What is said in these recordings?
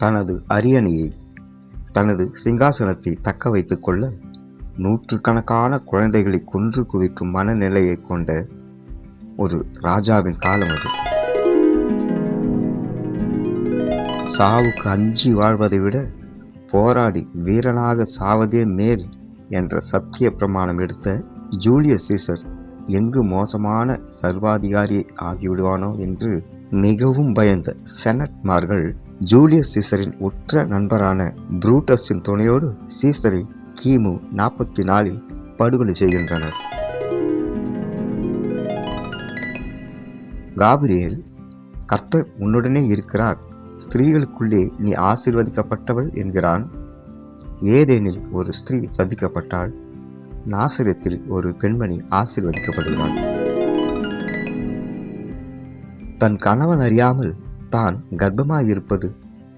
தனது அரியணையை தனது சிங்காசனத்தை தக்க வைத்துக் கொள்ள நூற்றுக்கணக்கான குழந்தைகளை கொன்று குவிக்கும் மனநிலையை கொண்ட ஒரு ராஜாவின் காலம் அது. சாவுக்கு அஞ்சி வாழ்வதை விட போராடி வீரனாக சாவதே மேல் என்ற சத்திய பிரமாணம் எடுத்த ஜூலியஸ் சீசர் எங்கு மோசமான சர்வாதிகாரி ஆகிவிடுவானோ என்று மிகவும் பயந்த செனட்மார்கள் ஜூலியஸ் சீசரின் உற்ற நண்பரான புரூட்டஸின் துணையோடு சீசரை கிமு நாற்பத்தி நாலில் படுகொலை செய்கின்றனர். காபிரியல் கர்த்தர் உன்னுடனே இருக்கிறார். ஸ்திரீகளுக்குள்ளே நீ ஆசீர்வதிக்கப்பட்டவள் என்கிறான். ஏதேனில் ஒரு ஸ்திரீ சபிக்கப்பட்டால் நாசரத்தில் ஒரு பெண்மணி ஆசீர்வதிக்கப்படுகிறாள் தன் கணவன் அறியாமல் தான் கர்ப்பமாயிருப்பது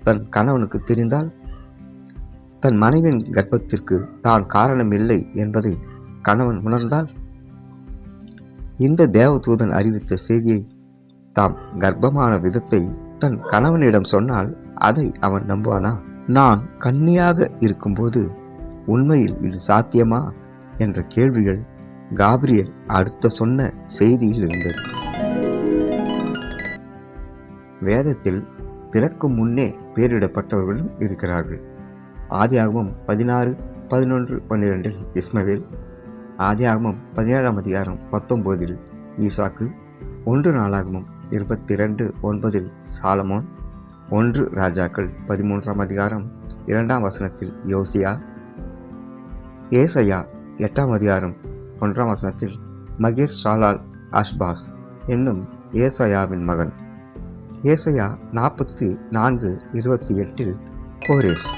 தன் கணவனுக்கு தெரிந்தால் தன் மனைவியின் கர்ப்பத்திற்கு தான் காரணம் இல்லை என்பதை கணவன் உணர்ந்தால் இந்த தேவதூதன் அறிவித்த செய்தியை தாம் கர்ப்பமான விதத்தை தன் கணவனிடம் சொன்னால் அதை அவன் நம்புவானா? நான் கண்ணியாக இருக்கும்போது உண்மையில் இது சாத்தியமா? என்ற கேள்விகள் காபிரியல் அடுத்த சொன்ன செய்தியில் இருந்தது வேதத்தில் பிறக்கும் முன்னே பேரிடப்பட்டவர்களும் இருக்கிறார்கள். ஆதியாகமம் பதினாறு பதினொன்று பன்னிரெண்டில் இஸ்மவேல். ஆதியாகமம் பதினேழாம் அதிகாரம் பத்தொம்போதில் ஈசாக்கு. ஒன்று நாளாகமும் இருபத்தி ரெண்டு ஒன்பதில் சாலமோன். ஒன்று ராஜாக்கள் பதிமூன்றாம் அதிகாரம் இரண்டாம் வசனத்தில் யோசியா. ஏசையா எட்டாம் அதிகாரம் ஒன்றாம் வசனத்தில் மகிர் ஷாலால் அஷ்பாஸ் என்னும் ஏசையாவின் மகன். ஏசையா நாற்பத்தி நான்கு இருபத்தி எட்டில் கோரேஸ்.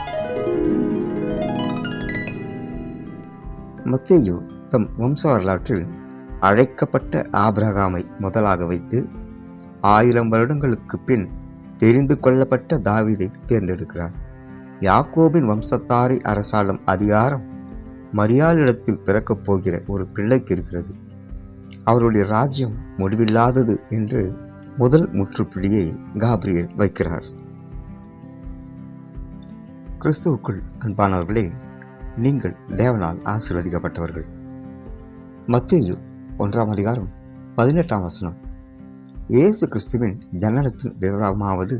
மத்தேயு தம் வம்ச வரலாற்றில் அழைக்கப்பட்ட ஆபிரகாமை முதலாக வைத்து ஆயிரம் வருடங்களுக்கு பின் தெரிந்து கொள்ளப்பட்ட தாவிதை தேர்ந்தெடுக்கிறார். யாக்கோபின் வம்சத்தாரை அரசாளும் அதிகாரம் மரியாளிடத்தில் பிறக்கப் போகிற ஒரு பிள்ளைக்கு இருக்கிறது. அவருடைய ராஜ்யம் முடிவில்லாதது என்று முதல் முற்றுப்புள்ளியை காப்ரியல் வைக்கிறார். கிறிஸ்துவுக்குள் அன்பானவர்களே நீங்கள் தேவனால் ஆசீர்வதிக்கப்பட்டவர்கள். மத்தியு ஒன்றாம் அதிகாரம் பதினெட்டாம் வசனம். இயேசு கிறிஸ்துவின் ஜனனத்தின் விவரமாவது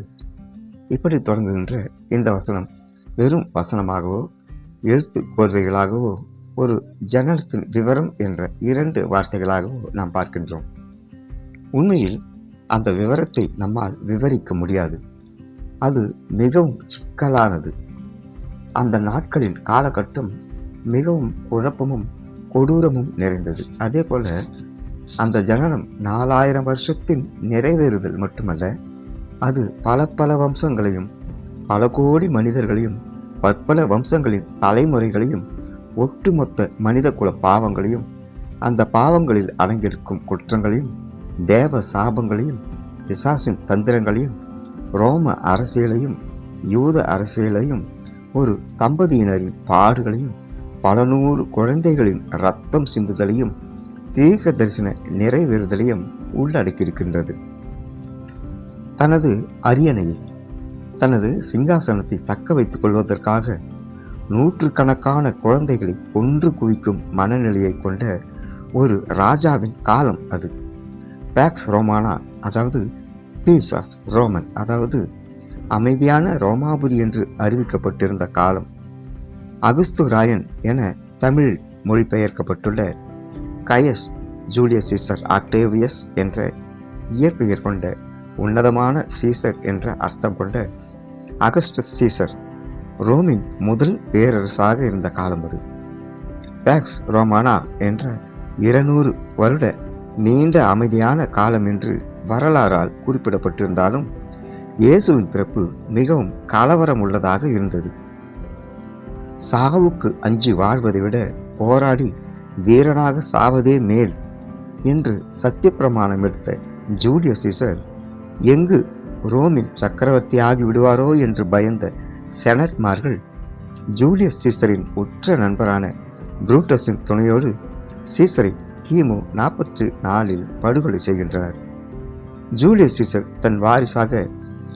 இப்படி தொடங்குகின்ற இந்த வசனம். வெறும் வசனமாகவோ எழுத்து கோர்வைகளாகவோ ஒரு ஜனனத்தின் விவரம் என்ற இரண்டு வார்த்தைகளாகவோ நாம் பார்க்கின்றோம். உண்மையில் அந்த விவரத்தை நம்மால் விவரிக்க முடியாது. அது மிகவும் சிக்கலானது. அந்த நாட்களின் காலகட்டம் மிகவும் குழப்பமும் கொடூரமும் நிறைந்தது. அதே போல் அந்த ஜனனம் நாலாயிரம் வருஷத்தின் நிறைவேறுதல் மட்டுமல்ல அது பல பல வம்சங்களையும் பல கோடி மனிதர்களையும் பற்பல வம்சங்களின் தலைமுறைகளையும் ஒட்டுமொத்த மனித குல பாவங்களையும் அந்த பாவங்களில் அடங்கியிருக்கும் குற்றங்களையும் தேவ சாபங்களையும் பிசாசின் தந்திரங்களையும் ரோம அரசியலையும் யூத அரசியலையும் ஒரு தம்பதியினரின் பாடுகளையும் பல நூறு குழந்தைகளின் ரத்தம் சிந்துதலையும் தீர்க்க தரிசன நிறைவேறுதலையும் உள்ளடக்கியிருக்கின்றது. தனது அரியணையை தனது சிங்காசனத்தை தக்க வைத்துக் கொள்வதற்காக நூற்றுக்கணக்கான குழந்தைகளை ஒன்று குவிக்கும் மனநிலையை கொண்ட ஒரு ராஜாவின் காலம் அது. பேக்ஸ் ரோமானா அதாவது பீஸ் ஆஃப் ரோமன் அதாவது அமைதியான ரோமாபுரி என்று அறிவிக்கப்பட்டிருந்த காலம். அகுஸ்து ராயன் என தமிழ் மொழிபெயர்க்கப்பட்டுள்ள கயஸ் ஜூலியஸ் சீசர் ஆக்டேவியஸ் என்ற இயற்பெயர் கொண்ட உன்னதமான சீசர் என்ற அர்த்தம் கொண்ட அகஸ்டஸ் சீசர் ரோமின் முதல் பேரரசாக இருந்த காலம் அது. பேக்ஸ் ரோமானா என்ற இருநூறு வருட நீண்ட அமைதியான காலம் என்று வரலாறால் குறிப்பிடப்பட்டிருந்தாலும் இயேசுவின் பிறப்பு மிகவும் கலவரம் உள்ளதாக இருந்தது. சாவுக்கு அஞ்சி வாழ்வதை விட போராடி வீரனாக சாவதே மேல் என்று சத்தியப்பிரமாணம் எடுத்த ஜூலியஸ் சீசர் எங்கு ரோமில் சக்கரவர்த்தியாகி விடுவாரோ? என்று பயந்த செனட்மார்கள் ஜூலியஸ் சீசரின் உற்ற நண்பரான புரூட்டஸின் துணையோடு சீசரை கிமு நாற்பத்தி நாலில் படுகொலை செய்கின்றனர் ஜூலியஸ் சீசர் தன் வாரிசாக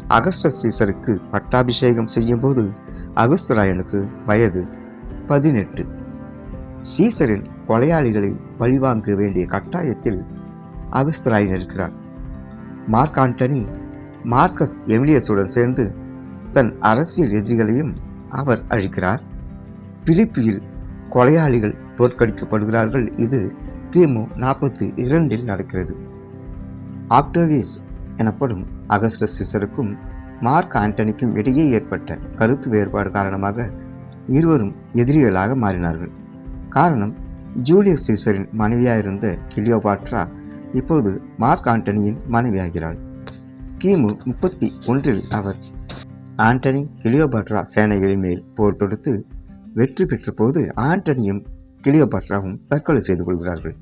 அகஸ்டஸ் சீசருக்கு பட்டாபிஷேகம் செய்யும்போது அகஸ்தராயனுக்கு வயது பதினெட்டு. சீசரின் கொலையாளிகளை பழிவாங்க வேண்டிய கட்டாயத்தில் அகஸ்தராயன் இருக்கிறார். மார்க் ஆண்டனி மார்க்கஸ் எமிலியஸுடன் சேர்ந்து தன் அரசியல் எதிரிகளையும் அவர் அழிக்கிறார். பிலிப்பியில் கொலையாளிகள் தோற்கடிக்கப்படுகிறார்கள். இது கிமு நாற்பத்தி இரண்டில் நடக்கிறது. ஆக்டோவியஸ் எனப்படும் அகஸ்டஸ் சிசருக்கும் மார்க் ஆண்டனிக்கும் இடையே ஏற்பட்ட கருத்து வேறுபாடு காரணமாக இருவரும் எதிரிகளாக மாறினார்கள். காரணம் ஜூலியஸ் சீசரின் மனைவியாயிருந்த கிளியோபாட்ரா இப்போது மார்க் ஆண்டனியின் மனைவியாகிறாள். கிமு முப்பத்தி ஒன்றில் அவர் ஆண்டனி கிளியோபாட்ரா சேனைகளின் மேல் போர் தொடுத்து வெற்றி பெற்ற போது ஆண்டனியும் கிளியோபாட்ராவும் தற்கொலை செய்து கொள்கிறார்கள்.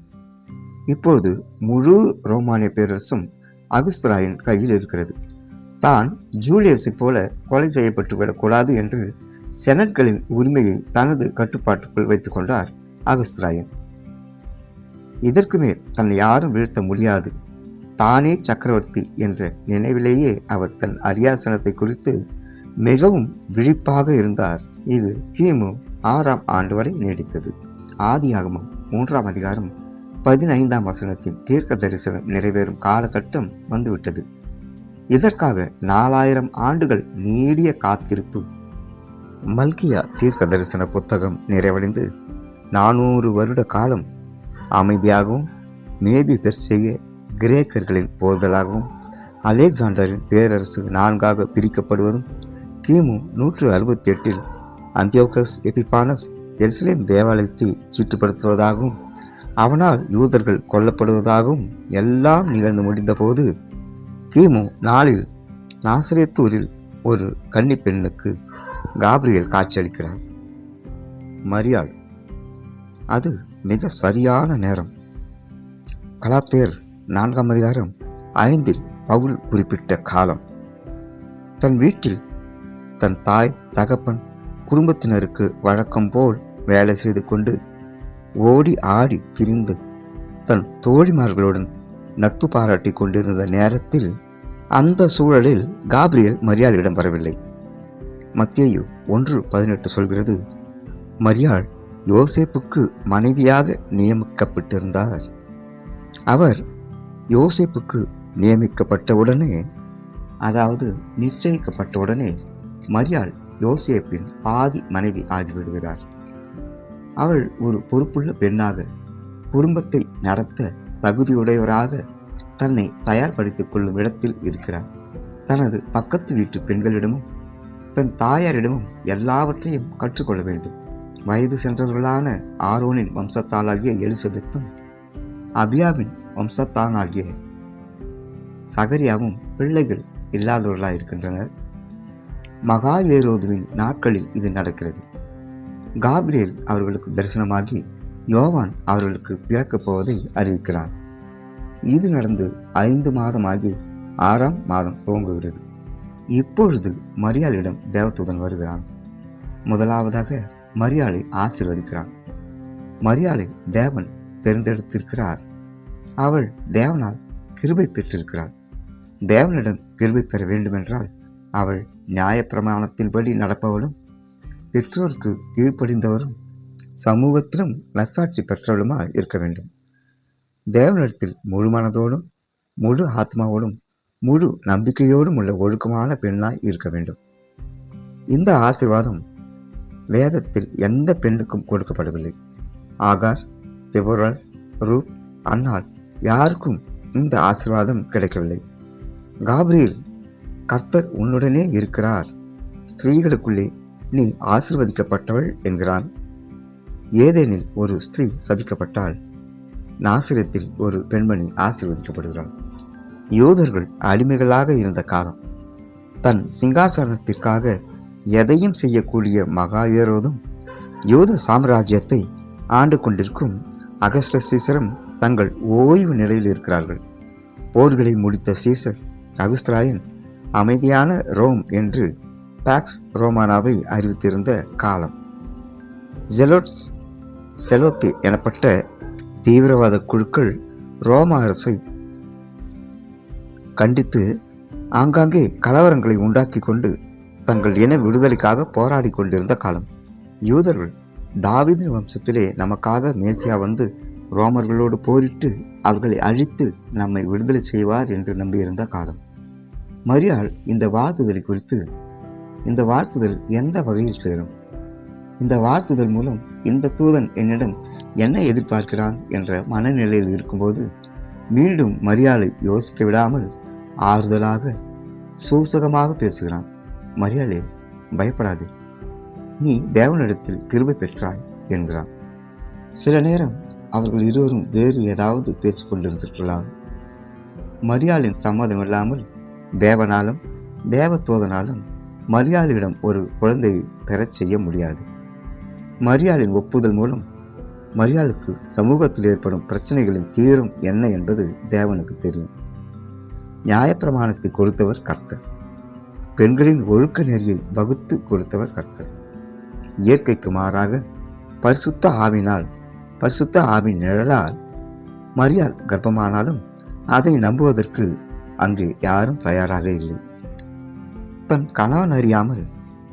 இப்பொழுது முழு ரோமானிய பேரரசும் அகுஸ்தராயின் கையில் இருக்கிறது. தான் ஜூலியஸை போல கொலை செய்யப்பட்டு விடக்கூடாது என்று செனட்களின் உரிமையை தனது கட்டுப்பாட்டுக்குள் வைத்துக் கொண்டார் அகஸ்திராயன். இதற்கு மேல் தன்னை யாரும் வீழ்த்த முடியாது. தானே சக்கரவர்த்தி என்ற நினைவிலேயே அவர் தன் அரியாசனத்தை குறித்து மிகவும் விழிப்பாக இருந்தார். இது கிமு ஆறாம் ஆண்டு வரை நீடித்தது. ஆதியாகமம் மூன்றாம் அதிகாரம் பதினைந்தாம் வசனத்தின் தீர்க்க தரிசனம் நிறைவேறும் காலகட்டம் வந்துவிட்டது. இதற்காக நாலாயிரம் ஆண்டுகள் நீடிய காத்திருப்பு. மல்கியா தீர்க்க தரிசன புத்தகம் நிறைவடைந்து நானூறு வருட காலம் அமைதியாகவும் மேதி பெர்சிய கிரேக்கர்களின் போர்களாகவும் அலெக்சாண்டரின் பேரரசு நான்காக பிரிக்கப்படுவதும் கிமு நூற்று அறுபத்தி எட்டில் அந்தியோகஸ் எபிபானஸ் எருசலேம் தேவாலயத்தை சீட்டுப்படுத்துவதாகவும் அவனால் யூதர்கள் கொல்லப்படுவதாகவும் எல்லாம் நிகழ்ந்து முடிந்தபோது கிமு நாளில் நாசரேத்தூரில் ஒரு கன்னி பெண்ணுக்கு காப்ரியல் காட்சியளிக்கிறார். மரியாள். அது மிக சரியான நேரம். கலாத்தேர் நான்காம் அதிகாரம் ஐந்தில் பவுல் குறிப்பிட்ட காலம். தன் வீட்டில் தன் தாய் தகப்பன் குடும்பத்தினருக்கு வழக்கம் போல் வேலை செய்து கொண்டு ஓடி ஆடி திரிந்து தன் தோழிமார்களுடன் நட்பு பாராட்டி கொண்டிருந்த நேரத்தில் அந்த சூழலில் காப்ரியல் மரியாளிடம் வரவில்லை. மத்தியு ஒன்று பதினெட்டு சொல்கிறது மரியாள் யோசேப்புக்கு மனைவியாக நியமிக்கப்பட்டிருந்தார். அவர் யோசேப்புக்கு நியமிக்கப்பட்டவுடனே அதாவது நிச்சயிக்கப்பட்டவுடனே மரியாள் யோசேப்பின் பாதி மனைவி ஆகிவிடுகிறார். அவள் ஒரு பொறுப்புள்ள பெண்ணாக குடும்பத்தை நடத்த தகுதியுடையவராக தன்னை தயார்படுத்திக் கொள்ளும் இடத்தில் இருக்கிறார் தனது பக்கத்து வீட்டு பெண்களிடமும் தன் தாயாரிடமும் எல்லாவற்றையும் கற்றுக்கொள்ள வேண்டும். வயது சென்றவர்களான ஆரோனின் வம்சத்தாளாகிய எலிசபெத்தும் அபியாவின் வம்சத்தானாகிய சகரியாவும் பிள்ளைகள் இல்லாதவர்களாக இருக்கின்றனர் மகா ஏரோதுவின் நாட்களில் இது நடக்கிறது. காப்ரியல் அவர்களுக்கு தரிசனமாகி யோவான் அவர்களுக்கு பிறக்கப் போவதை அறிவிக்கிறான். இது நடந்து ஐந்து மாதமாகி ஆறாம் மாதம் துவங்குகிறது. இப்பொழுது மரியாளிடம் தேவதூதன் வருகிறான். முதலாவதாக மரியாளை ஆசீர்வதிக்கிறான். மரியாளை தேவன் தேர்ந்தெடுத்திருக்கிறார். அவள் தேவனால் கிருபை பெற்றிருக்கிறாள். தேவனிடம் கிருபை பெற வேண்டுமென்றால் அவள் நியாயப்பிரமாணத்தின்படி நடப்பவளும் பெற்றோருக்கு கீழ்ப்படிந்தவரும் சமூகத்திலும் நற்சாட்சி பெற்றவருமா இருக்க வேண்டும். தேவனிடத்தில் முழு மனதோடும் முழு ஆத்மாவோடும் முழு நம்பிக்கையோடும் உள்ள ஒழுக்கமான பெண்ணாய் இருக்க வேண்டும். இந்த ஆசிர்வாதம் வேதத்தில் எந்த பெண்ணுக்கும் கொடுக்கப்படவில்லை. ஆகார் திபுரல் ரூத் அன்னால் யாருக்கும் இந்த ஆசிர்வாதம் கிடைக்கவில்லை. காப்ரியல் கர்த்தர் உன்னுடனே இருக்கிறார். ஸ்திரீகளுக்குள்ளே நீ ஆசிர்வதிக்கப்பட்டவள் என்கிறான். ஏதேனில் ஒரு ஸ்திரீ சபிக்கப்பட்டால் நாசிரத்தில் ஒரு பெண்மணி ஆசிர்வதிக்கப்படுகிறாள். யோதர்கள் அடிமைகளாக இருந்த காலம். தன் சிங்காசனத்திற்காக எதையும் செய்யக்கூடிய மகா ஏரோதும் யோத சாம்ராஜ்யத்தை ஆண்டு கொண்டிருக்கும் அகஸ்ட சீசரும் தங்கள் ஓய்வு நிலையில் இருக்கிறார்கள். போர்களை முடித்த சீசர் அகுஸ்திராயன் அமைதியான ரோம் என்று பாக்ஸ் ரோமானாவை அறிவித்திருந்த காலம். ஜெலோட்ஸ் செலோத்தி எனப்பட்ட தீவிரவாத குழுக்கள் ரோம அரசை கண்டித்து ஆங்காங்கே கலவரங்களை உண்டாக்கி கொண்டு தங்கள் இன விடுதலைக்காக போராடி கொண்டிருந்த காலம். யூதர்கள் தாவிதின் வம்சத்திலே நமக்காக மேசியா வந்து ரோமர்களோடு போரிட்டு அவர்களை அழித்து நம்மை விடுதலை செய்வார் என்று நம்பியிருந்த காலம். மரியாள் இந்த வாழ்த்துதலை குறித்து இந்த வாழ்த்துதல் எந்த வகையில் சேரும்? இந்த வாழ்த்துதல் மூலம் இந்த தூதன் என்னிடம் என்ன எதிர்பார்க்கிறான் என்ற மனநிலையில் இருக்கும்போது மீண்டும் மரியாதை யோசிக்க விடாமல் ஆறுதலாக சூசகமாக பேசுகிறான். மரியாளே பயப்படாதே. நீ தேவனிடத்தில் கிருபை பெற்றாய் என்கிறான். சில நேரம் அவர்கள் இருவரும் வேறு ஏதாவது பேசிக்கொண்டிருந்திருக்கலாம் மரியாளின் சம்மதம் இல்லாமல் தேவனாலும் தேவதூதனாலும் மரியாளிடம் ஒரு குழந்தையை பெறச் செய்ய முடியாது. மரியாளின் ஒப்புதல் மூலம் மரியாளுக்கு சமூகத்தில் ஏற்படும் பிரச்சனைகளின் தீரும் என்ன என்பது தேவனுக்கு தெரியும். நியாயப்பிரமாணத்தை கொடுத்தவர் கர்த்தர். பெண்களின் ஒழுக்க நெறியை வகுத்து கொடுத்தவர் கர்த்தர். இயற்கைக்கு மாறாக பரிசுத்த ஆவினால் பரிசுத்த ஆவின் நிழலால் மரியாள் கர்ப்பமானாலும் அதை நம்புவதற்கு அங்கு யாரும் தயாராக இல்லை. தன் கணவன் அறியாமல்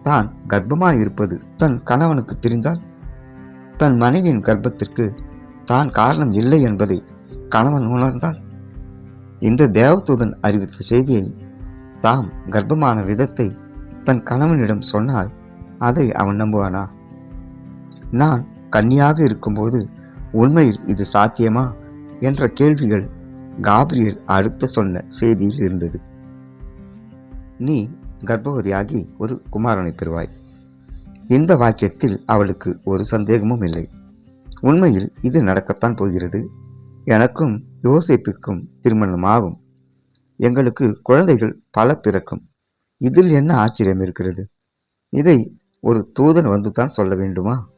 தான் கர்ப்பமாக இருப்பது தன் கணவனுக்கு தெரிந்தால்? தன் மனைவியின் கர்ப்பத்திற்கு தான் காரணம் இல்லை என்பதை கணவன் உணர்ந்தால்? இந்த தேவதூதன் அறிவித்த செய்தியை தாம் கர்ப்பமான விதத்தை தன் கணவனிடம் சொன்னால் அதை அவன் நம்புவானா? நான் கன்னியாக இருக்கும்போது உண்மையில் இது சாத்தியமா? என்ற கேள்விகள் காபிரியல் அடுத்த சொன்ன செய்தியில் இருந்தது. நீ கர்ப்பவதியாகி ஒரு குமாரனை பெறுவாய். இந்த வாக்கியத்தில் அவளுக்கு ஒரு சந்தேகமும் இல்லை. உண்மையில் இது நடக்கத்தான் போகிறது. எனக்கும் யோசிப்புக்கும் திருமணமாகும். எங்களுக்கு குழந்தைகள் பல பிறக்கும். இதில் என்ன ஆச்சரியம் இருக்கிறது? இதை ஒரு தூதன் வந்து தான் சொல்ல வேண்டுமா?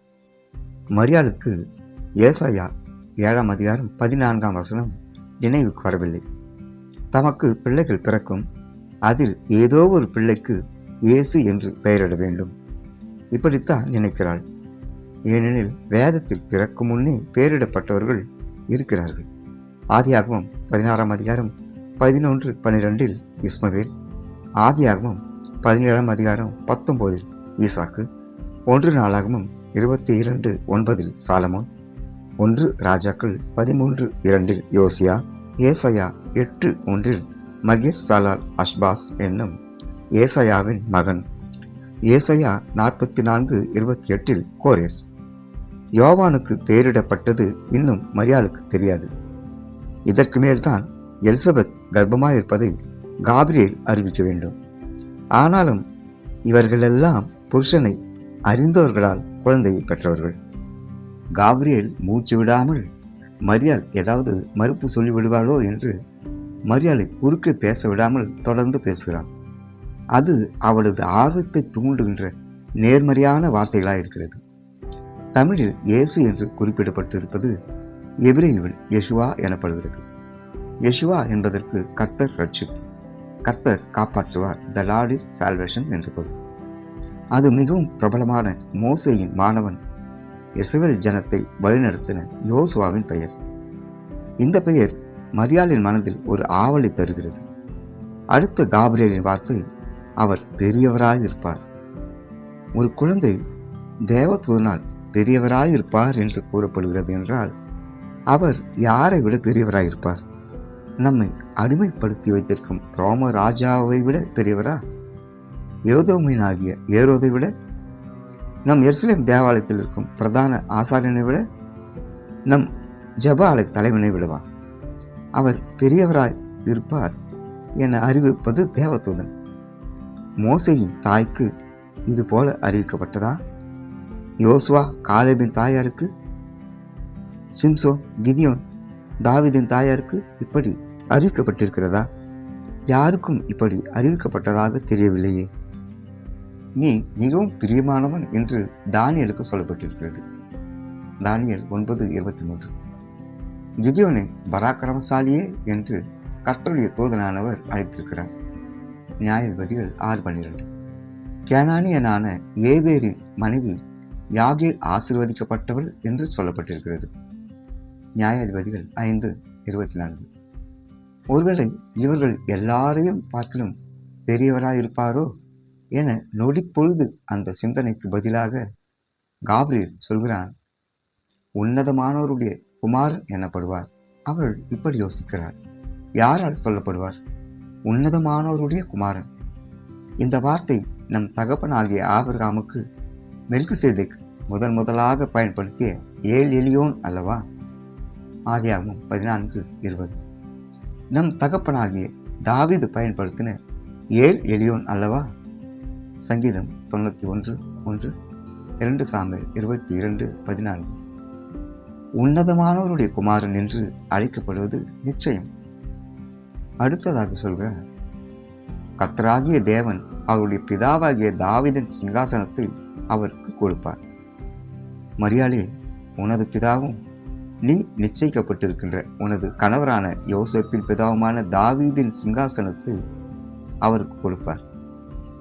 மரியாளுக்கு ஏசாயா ஏழாம் அதிகாரம் பதினான்காம் வசனம் நினைவுக்கு வரவில்லை. தமக்கு பிள்ளைகள் பிறக்கும். அதில் ஏதோ ஒரு பிள்ளைக்கு இயேசு என்று பெயரிட வேண்டும். இப்படித்தான் நினைக்கிறாள். ஏனெனில் வேதத்தில் பிறக்கும் முன்னே பெயரிடப்பட்டவர்கள் இருக்கிறார்கள். ஆதியாகமம் பதினாறாம் அதிகாரம் பதினொன்று பனிரெண்டில் இஸ்மவேல் ஆதியாகமம் பதினேழாம் அதிகாரம் பத்தொம்போதில் ஈசாக்கு ஒன்று நாளாகமும் இருபத்தி இரண்டு ஒன்பதில் சாலமோன் ஒன்று ராஜாக்கள் பதிமூன்று இரண்டில் யோசியா ஏசையா எட்டு ஒன்றில் மகிர் சலால் அஷ்பாஸ் என்னும் ஏசையாவின் மகன். ஏசையா நாற்பத்தி நான்கு இருபத்தி எட்டில் கோரேஸ். யோவானுக்கு பெயரிடப்பட்டது இன்னும் மரியாளுக்கு தெரியாது. இதற்கு மேல்தான் எலிசபெத் கர்ப்பமாயிருப்பதை காபிரியல் அறிவிக்க வேண்டும். ஆனாலும் இவர்களெல்லாம் புருஷனை அறிந்தவர்களால் குழந்தையை பெற்றவர்கள். காபிரியல் மூச்சு விடாமல் மரியாள் ஏதாவது மறுப்பு சொல்லிவிடுவாளோ என்று மரியாளை குறுக்கே பேச விடாமல் தொடர்ந்து பேசுகிறான். அது அவளது ஆர்வத்தை தூண்டுகின்ற நேர்மறையான வார்த்தைகளாக இருக்கிறது. தமிழில் இயேசு என்று குறிப்பிடப்பட்டிருப்பது எபிரேயுவில் யெசுவா எனப்படுகிறது. யெசுவா என்பதற்கு கர்த்தர் ரட்சிப்பு. கர்த்தர் காப்பாற்றுவார். த லார்ட் இஸ் சால்வேஷன் என்று பொருள். அது மிகவும் பிரபலமான மோசேயின் மாணவன் இஸ்ரவேல் ஜனத்தை வழிநடத்தின யோசுவாவின் பெயர். இந்த பெயர் மரியாளின் மனதில் ஒரு ஆவலை தருகிறது. அடுத்த காபிரியலின் வார்த்தை அவர் பெரியவராய் இருப்பார் ஒரு குழந்தை தேவத்துவனால் பெரியவராய் இருப்பார் என்று கூறப்படுகிறது என்றால் அவர் யாரை விட பெரியவராய் இருப்பார் நம்மை அடிமைப்படுத்தி வைத்திருக்கும் ரோம ராஜாவை விட பெரியவரா? ஆகிய ஏரோதை விட? நம் எருசலேம் தேவாலயத்தில் இருக்கும் பிரதான ஆசாரியனை விட? நம் ஜப தலைவனை விடவா? அவர் பெரியவராய் இருப்பார் என அறிவிப்பது தேவதூதன். மோசையின் தாய்க்கு இது போல அறிவிக்கப்பட்டதா? யோசுவா காலேபின் தாயாருக்கு? சிம்சோ கிதியோன் தாவிதின் தாயாருக்கு இப்படி அறிவிக்கப்பட்டிருக்கிறதா? யாருக்கும் இப்படி அறிவிக்கப்பட்டதாக தெரியவில்லையே. நீ மிகவும் பிரியமானவன் என்று தானியலுக்கு சொல்லப்பட்டிருக்கிறது. தானியல் ஒன்பது இருபத்தி மூன்று. கிதியோனை பராக்கிரமசாலியே என்று கர்த்தருடைய தூதனானவர் அழைத்திருக்கிறார். நியாயாதிபதிகள் ஆறு பன்னிரண்டு. கேனானியனான ஏவேரின் மனைவி யாகேல் ஆசிர்வதிக்கப்பட்டவள் என்று சொல்லப்பட்டிருக்கிறது. நியாயாதிபதிகள் ஐந்து இருபத்தி நான்கு ஒருவேளை இவர்கள் எல்லாரையும் பார்க்கலும் பெரியவராயிருப்பாரோ என நொடிப்பொழுது அந்த சிந்தனைக்கு பதிலாக காப்ரியல் சொல்கிறான் உன்னதமானோருடைய குமாரன் எனப்படுவார். அவள் இப்படி யோசிக்கிறார் யாரால் சொல்லப்படுவார்? உன்னதமானோருடைய குமாரன். இந்த வார்த்தை நம் தகப்பனாகிய ஆபிரகாமுக்கு மெல்குசேதேக் முதன் முதலாக பயன்படுத்திய ஏழ் எளியோன் அல்லவா? ஆதியாகவும் பதினான்கு இருபது. நம் தகப்பனாகிய தாவீது பயன்படுத்தின ஏழ் எளியோன் அல்லவா? சங்கீதம் தொண்ணூற்றி ஒன்று ஒன்று இரண்டு சாமியல் இருபத்தி இரண்டு பதினான்கு. உன்னதமானவருடைய குமாரன் என்று அழைக்கப்படுவது நிச்சயம். அடுத்ததாக சொல்கிறார் கத்தராகிய தேவன் அவருடைய பிதாவாகிய தாவிதன் சிங்காசனத்தை அவருக்கு கொடுப்பார். மரியாளே உனது பிதாவும் நீ நிச்சயிக்கப்பட்டிருக்கின்ற உனது கணவரான யோசப்பின் பிதாவுமான தாவீதின் சிங்காசனத்தை அவருக்கு கொடுப்பார்.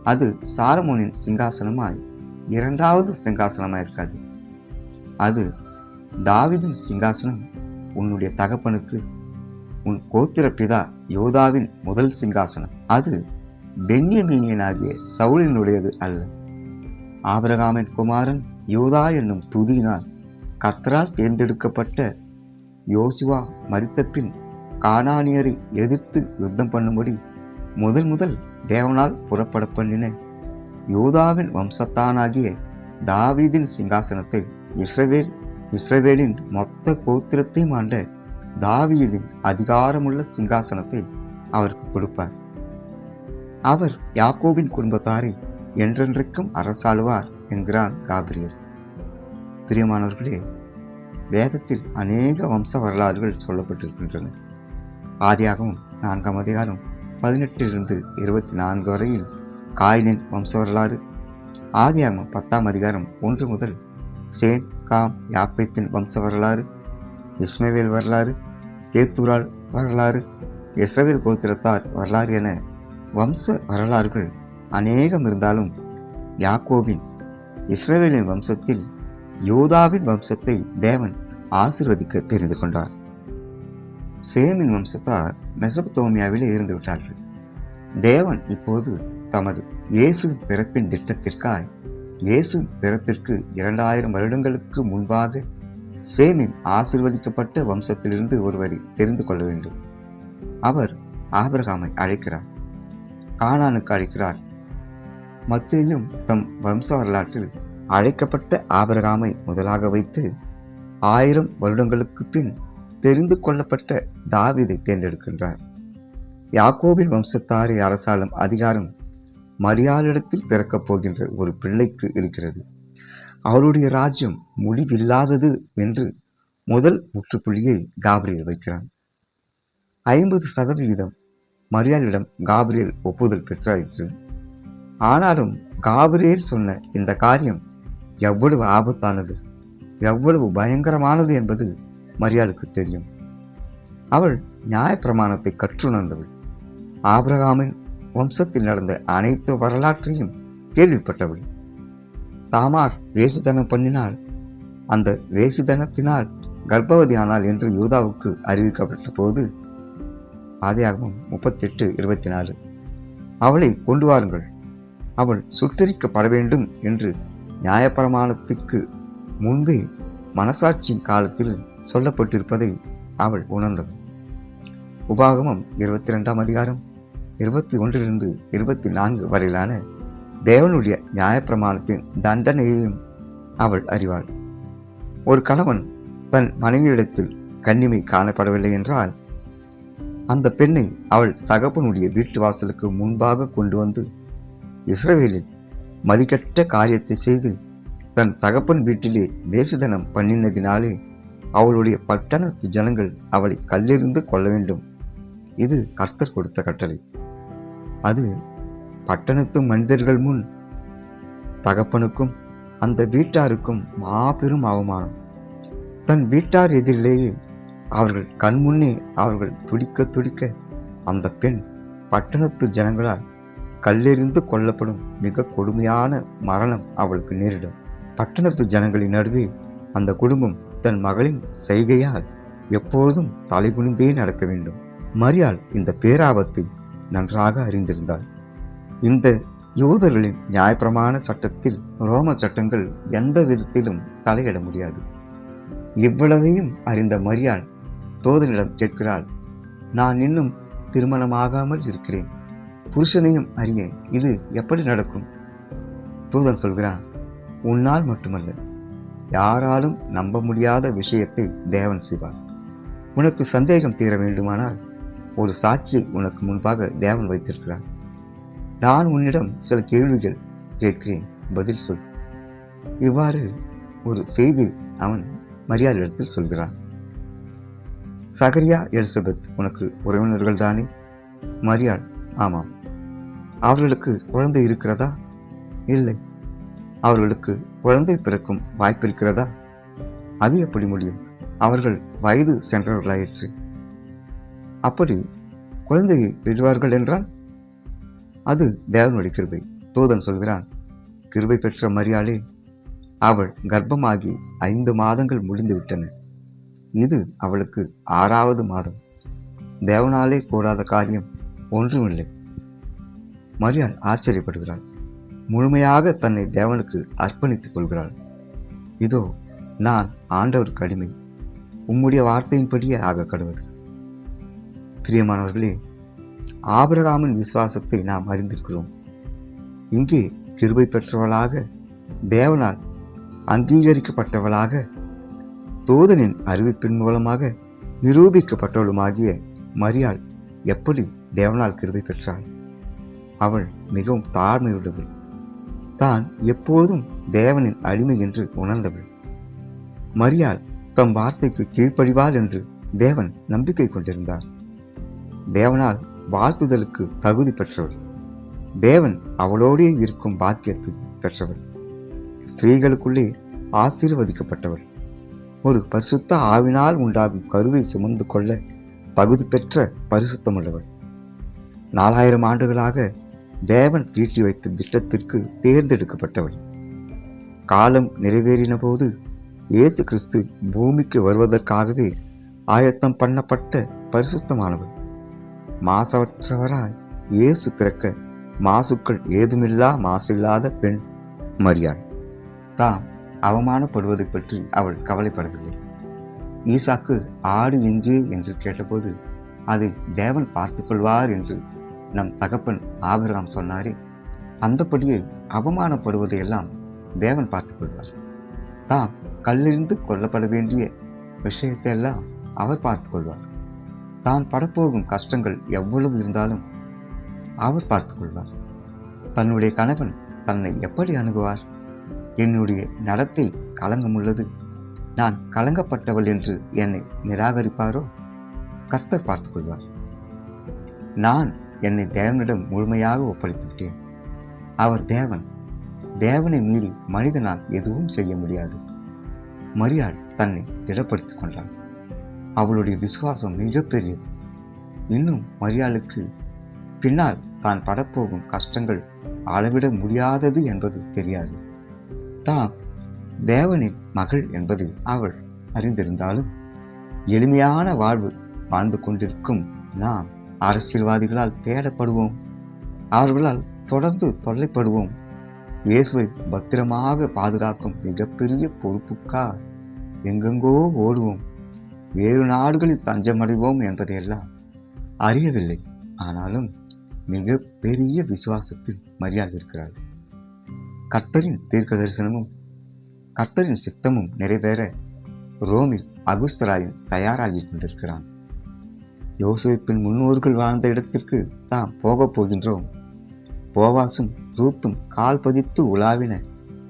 அது சாரமோனின் சிங்காசனமாய் இரண்டாவது சிங்காசனமாய் இருக்காது அது தாவிதின் சிங்காசனம் உன்னுடைய தகப்பனுக்கு உன் கோத்திர பிதா யோதாவின் முதல் சிங்காசனம். அது பென்யமீனியனாகிய சவுலினுடையது அல்ல. ஆபிரகாமின் குமாரன் யோதா என்னும் துதியினால் கத்தரால் தேர்ந்தெடுக்கப்பட்ட யோசுவா மரித்த பின் கானானியரை எதிர்த்து யுத்தம் பண்ணும்படி முதல் முதல் தேவனால் புறப்பட பண்ணின யோதாவின் வம்சத்தானாகிய தாவீதின் சிங்காசனத்தை இஸ்ரவேல் இஸ்ரவேலின் மொத்த கோத்திரத்தையும் ஆண்ட தாவீதின் அதிகாரமுள்ள சிங்காசனத்தை அவருக்கு கொடுப்பார். அவர் யாக்கோவின் குடும்பத்தாரை என்றென்றைக்கும் அரசாளுவார் என்கிறான் காபிரியர். பிரியமானவர்களே வேதத்தில் அநேக வம்ச வரலாறுகள் சொல்லப்பட்டிருக்கின்றன. ஆதியாகவும் நான்காம் அதிகாரம் பதினெட்டிலிருந்து இருபத்தி நான்கு வரையில் காயினின் வம்ச வரலாறு. ஆதியாகவும் பத்தாம் அதிகாரம் ஒன்று முதல் சேன் காம் யாப்பேத்தின் வம்ச வரலாறு இஸ்மவேல் வரலாறு கேத்தூரால் வரலாறு இஸ்ரவேல் கோத்திரத்தார் வரலாறு என வம்ச வரலாறுகள் அநேகம் இருந்தாலும் யாக்கோவின் இஸ்ரவேலின் வம்சத்தில் யோதாவின் வம்சத்தை தேவன் ஆசிர்வதிக்க தெரிந்து கொண்டார். சேமின் வம்சத்தார் மெசபத்தோமியாவிலே இருந்து விட்டார்கள் தேவன் இப்போது தமது இயேசு பிறப்பின் திட்டத்திற்காய் இயேசு பிறப்பிற்கு இரண்டாயிரம் வருடங்களுக்கு முன்பாக சேமின் ஆசிர்வதிக்கப்பட்ட வம்சத்திலிருந்து ஒருவரை தெரிந்து கொள்ள வேண்டும். அவர் ஆபிரகாமை அழைக்கிறார் கானானுக்கு அழைக்கிறார். மத்தியும் தம் வம்ச வரலாற்றில் அழைக்கப்பட்ட ஆபிரகாமை முதலாக வைத்து ஆயிரம் வருடங்களுக்கு பின் தெரிந்து கொள்ளப்பட்ட தாவிதை தேர்ந்தெடுக்கின்றார். யாக்கோபின் வம்சத்தாரை அரசாளும் அதிகாரம் மரியாளிடத்தில் பிறக்கப் போகின்ற ஒரு பிள்ளைக்கு இருக்கிறது. அவருடைய ராஜ்யம் முடிவில்லாதது என்று முதல் முற்றுப்புள்ளியை காபிரியல் வைக்கிறான். ஐம்பது சதவிகிதம் மரியாளிடம் காபிரியல் ஒப்புதல் பெற்றாயிற்று ஆனாலும் காபிரியல் சொன்ன இந்த காரியம் எவ்வளவு ஆபத்தானது எவ்வளவு பயங்கரமானது என்பது மரியாளுக்கு தெரியும். அவள் நியாயப்பிரமாணத்தை கற்றுணர்ந்தவள். ஆபிரகாமின் வம்சத்தில் நடந்த அனைத்து வரலாற்றையும் கேள்விப்பட்டவள். தாமார் வேசித்தனம் பண்ணினால் அந்த வேசித்தனத்தினால் கர்ப்பவதியானாள் என்று யூதாவுக்கு அறிவிக்கப்பட்ட போது ஆதியாகமம் முப்பத்தெட்டு இருபத்தி நாலு அவளை கொண்டு வாருங்கள். அவள் சுட்டரிக்கப்பட வேண்டும் என்று நியாயப்பிரமாணத்துக்கு முன்பே மனசாட்சியின் காலத்தில் சொல்லப்பட்டிருப்பதை அவள் உணர்ந்தவள். உபாகமம் இருபத்தி ரெண்டாம் அதிகாரம். இருபத்தி ஒன்றிலிருந்து இருபத்தி நான்கு வரையிலான தேவனுடைய நியாயப்பிரமாணத்தின் தண்டனையையும் அவள் அறிவாள். ஒரு கணவன் தன் மனைவியிடத்தில் கன்னிமை காணப்படவில்லை என்றால் அந்த பெண்ணை அவள் தகப்பனுடைய வீட்டு வாசலுக்கு முன்பாக கொண்டு வந்து இஸ்ரவேலில் மதிக்கட்ட காரியத்தை செய்து தன் தகப்பன் வீட்டிலே வேசுதனம் பண்ணினதினாலே அவளுடைய பட்டணத்து ஜனங்கள் அவளை கல்லெறிந்து கொள்ள வேண்டும். இது கர்த்தர் கொடுத்த கட்டளை. அது பட்டணத்து மனிதர்கள் முன் தகப்பனுக்கும் அந்த வீட்டாருக்கும் மாபெரும் அவமானம். தன் வீட்டார் எதிரிலேயே அவர்கள் கண்முன்னே அவர்கள் துடிக்க துடிக்க அந்த பெண் பட்டணத்து ஜனங்களால் கல்லெறிந்து கொல்லப்படும் மிக கொடுமையான மரணம் அவளுக்கு நேரிடும். பட்டணத்து ஜனங்களின் நடுவே அந்த குடும்பம் தன் மகளின் செய்கையால் எப்பொழுதும் தலைகுனிந்தே நடக்க வேண்டும். மரியாள் இந்த பேராபத்தை நன்றாக அறிந்திருந்தாள். இந்த யூதர்களின் நியாயப்பிரமாண சட்டத்தில் ரோம சட்டங்கள் எந்த விதத்திலும் தலையிட முடியாது. இவ்வளவையும் அறிந்த மரியாள் தோதனிடம் கேட்கிறாள் நான் இன்னும் திருமணமாகாமல் இருக்கிறேன். புருஷனையும் அறியேன். இது எப்படி நடக்கும்? தூதன் சொல்கிறான் உன்னால் மட்டுமல்ல. யாராலும் நம்ப முடியாத விஷயத்தை தேவன் செய்வார். உனக்கு சந்தேகம் தீர வேண்டுமானால் ஒரு சாட்சி உனக்கு முன்பாக தேவன் வைத்திருக்கிறார். நான் உன்னிடம் சில கேள்விகள் கேட்கிறேன். பதில் சொல். இவ்வாறு ஒரு செய்தி அவன் மரியாதையிடத்தில் சொல்கிறான். சகரியா எலிசபெத் உனக்கு உறவினர்கள் தானே? மரியாள் ஆமாம். அவர்களுக்கு குழந்தை இருக்கிறதா? இல்லை. அவர்களுக்கு குழந்தை பிறக்கும் வாய்ப்பு இருக்கிறதா? அது எப்படி முடியும்? அவர்கள் வயது சென்றவர்களாயிற்று. அப்படி குழந்தையை பெறுவார்கள் என்றால் அது தேவனுடைய கிருபை. தூதன் சொல்கிறான் கிருபை பெற்ற மரியாளே அவள் கர்ப்பமாகி ஐந்து மாதங்கள் முடிந்து விட்டன. இது அவளுக்கு ஆறாவது மாதம். தேவனாலே கூடாத காரியம் ஒன்றுமில்லை மரியாள் ஆச்சரியப்படுகிறாள். முழுமையாக தன்னை தேவனுக்கு அர்ப்பணித்துக் கொள்கிறாள். இதோ நான் ஆண்டவர் கடுமை. உம்முடைய வார்த்தையின்படியே ஆக கடுவது பிரியமானவர்களே ஆபரகாமின் விசுவாசத்தை நாம் அறிந்திருக்கிறோம். இங்கே கிருபை பெற்றவளாக தேவனால் அங்கீகரிக்கப்பட்டவளாக தூதனின் அறிவிப்பின் மூலமாக நிரூபிக்கப்பட்டவளுமாகிய மரியாள் எப்படி தேவனால் கிருபை பெற்றாள்? அவள் மிகவும் தாழ்மையுள்ளவள். தான் எப்போதும் தேவனின் அடிமை என்று உணர்ந்தவள். மரியாள் தம் வார்த்தைக்கு கீழ்ப்படிவாள் என்று தேவன் நம்பிக்கை கொண்டிருந்தார். தேவனால் வாழ்த்துதலுக்கு தகுதி பெற்றவள் தேவன் அவளோடே இருக்கும் பாக்கியத்தை பெற்றவள் ஸ்திரீகளுக்குள்ளே ஆசீர்வதிக்கப்பட்டவள் ஒரு பரிசுத்த ஆவினால் உண்டாகும் கருவை சுமந்து கொள்ள தகுதி பெற்ற பரிசுத்தமுள்ளவள் நாலாயிரம் ஆண்டுகளாக தேவன் தீட்டி வைத்த திட்டத்திற்கு தேர்ந்தெடுக்கப்பட்டவள் காலம் நிறைவேறின போது இயேசு கிறிஸ்து பூமிக்கு வருவதற்காகவே ஆயத்தம் பண்ணப்பட்ட பரிசுத்தமானவள் மாசவற்றவராய் இயேசு பிறக்க மாசுக்கள் ஏதுமில்லா மாசில்லாத பெண் மரியாள். தாம் அவமானப்படுவதை பற்றி அவள் கவலைப்படவில்லை. ஈசாக்கு ஆடு எங்கே என்று கேட்டபோது அதை தேவன் பார்த்துக்கொள்வார் என்று நம் தகப்பன் ஆபிரகாம் சொன்னாரே அந்தபடியே அவமானப்படுவதையெல்லாம் தேவன் பார்த்துக்கொள்வார் தாம் கல்லெறிந்து கொல்லப்பட வேண்டிய விஷயத்தை எல்லாம் அவர் பார்த்துக்கொள்வார் தான் படப்போகும் கஷ்டங்கள் எவ்வளவு இருந்தாலும் அவர் பார்த்துக்கொள்வார் தன்னுடைய கணவன் தன்னை எப்படி அணுகுவார்? என்னுடைய நடத்தை களங்கமுள்ளது. நான் கலங்கப்பட்டவள் என்று என்னை நிராகரிப்பாரோ? கர்த்தர் பார்த்துக் கொள்வார். நான் என்னை தேவனிடம் முழுமையாக ஒப்படைத்து விட்டேன். அவர் தேவன். தேவனை மீறி மனிதனால் எதுவும் செய்ய முடியாது. மரியாள் தன்னை திடப்படுத்திக் கொண்டான். அவளுடைய விசுவாசம் மிகப்பெரியது. இன்னும் மரியாளுக்கு பின்னால் தான் படப்போகும் கஷ்டங்கள் அளவிட முடியாதது என்பது தெரியாது. தான் தேவனின் மகள் என்பதை அவள் அறிந்திருந்தாலும் எளிமையான வாழ்வு வாழ்ந்து கொண்டிருக்கும் நாம் அரசியல்வாதிகளால் தேடப்படுவோம். அவர்களால் தொடர்ந்து தொல்லைப்படுவோம். இயேசுவை பத்திரமாக பாதுகாக்கும் மிகப்பெரிய பொறுப்புக்கா எங்கெங்கோ ஓடுவோம். வேறு நாடுகளில் தஞ்சமடைவோம் என்பதையெல்லாம் அறியவில்லை. ஆனாலும் மிக பெரிய விசுவாசத்தில் மரியாதை இருக்கிறார் கர்த்தரின் தீர்க்க தரிசனமும் கர்த்தரின் சித்தமும் நிறைவேற ரோமில் அகுஸ்தராயின் தயாராகி கொண்டிருக்கிறான். யோசுவிப்பின் முன்னோர்கள் வாழ்ந்த இடத்திற்கு தாம் போகப் போகின்றோம். போவாசும் ரூத்தும் கால் பதித்து உலாவின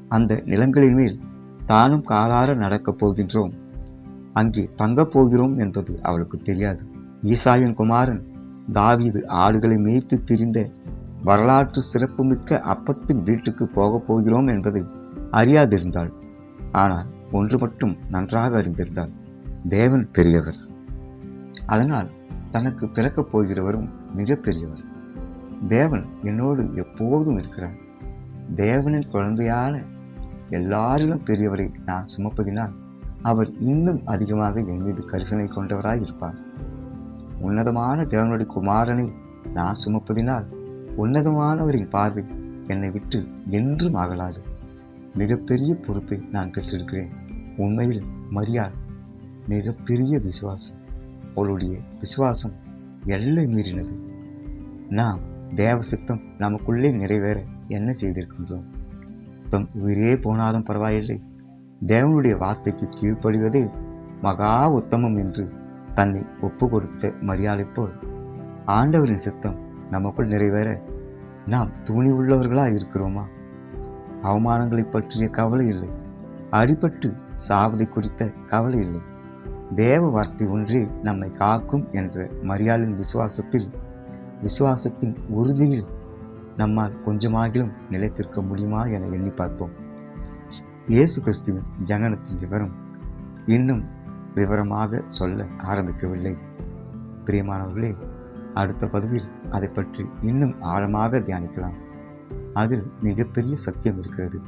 அந்த நிலங்களின் மேல் தானும் காலார நடக்கப் போகின்றோம். அங்கே தங்கப் போகிறோம் என்பது அவளுக்கு தெரியாது. ஈசாயன் குமாரன் தாவீது ஆடுகளை மேய்த்து திரிந்த வரலாற்று சிறப்புமிக்க அப்பத்தின் வீட்டுக்கு போகப் போகிறோம் என்பதை அறியாதிருந்தாள். ஆனால் ஒன்று மட்டும் நன்றாக அறிந்திருந்தாள். தேவன் பெரியவர். அதனால் தனக்கு பிறக்கப் போகிறவரும் மிக பெரியவர். தேவன் என்னோடு எப்போதும் இருக்கிறார். தேவனின் குழந்தையான எல்லாரிலும் பெரியவரை நான் சுமப்பதினால் அவர் இன்னும் அதிகமாக என் மீது கரிசனை கொண்டவராய் இருப்பார். உன்னதமான தேவனுடைய குமாரனை நான் சுமப்பதினால் உன்னதமானவரின் பார்வை என்னை விட்டு என்றும் அகலாது. மிகப்பெரிய பொறுப்பை நான் பெற்றிருக்கிறேன். உண்மையில் மரியாள் மிகப்பெரிய விசுவாசம். அவளுடைய விசுவாசம் எல்லை மீறினது. நாம் தேவ சித்தம் நமக்குள்ளே நிறைவேற என்ன செய்திருக்கின்றோம்? தம் உயிரே போனாலும் பரவாயில்லை. தேவனுடைய வார்த்தைக்கு கீழ்ப்படிவதே மகா உத்தமம் என்று தன்னை ஒப்பு கொடுத்த மரியாதை போல் ஆண்டவரின் சித்தம் நமக்குள் நிறைவேற நாம் துணி உள்ளவர்களாக இருக்கிறோமா? அவமானங்களை பற்றிய கவலை இல்லை. அடிபட்டு சாவதை குறித்த கவலை இல்லை. தேவ வார்த்தை ஒன்றே நம்மை காக்கும் என்ற மரியாளின் விசுவாசத்தில் விசுவாசத்தின் உறுதியில் நம்மால் கொஞ்சமாகிலும் நிலைத்திருக்க முடியுமா என எண்ணி பார்ப்போம். இயேசு கிறிஸ்துவின் ஜனனத்தின் விவரம் இன்னும் விவரமாக சொல்ல ஆரம்பிக்கவில்லை. பிரியமானவர்களே அடுத்த பதிவில் அதை பற்றி இன்னும் ஆழமாக தியானிக்கலாம். அதில் மிகப்பெரிய சத்தியம் இருக்கிறது.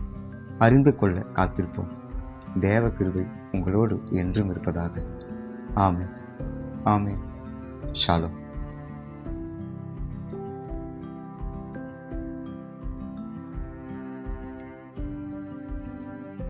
அறிந்து கொள்ள காத்திருப்போம். தேவ கிருபை உங்களோடு என்றும் இருப்பதாக. ஆமே ஆமே ஷாலோ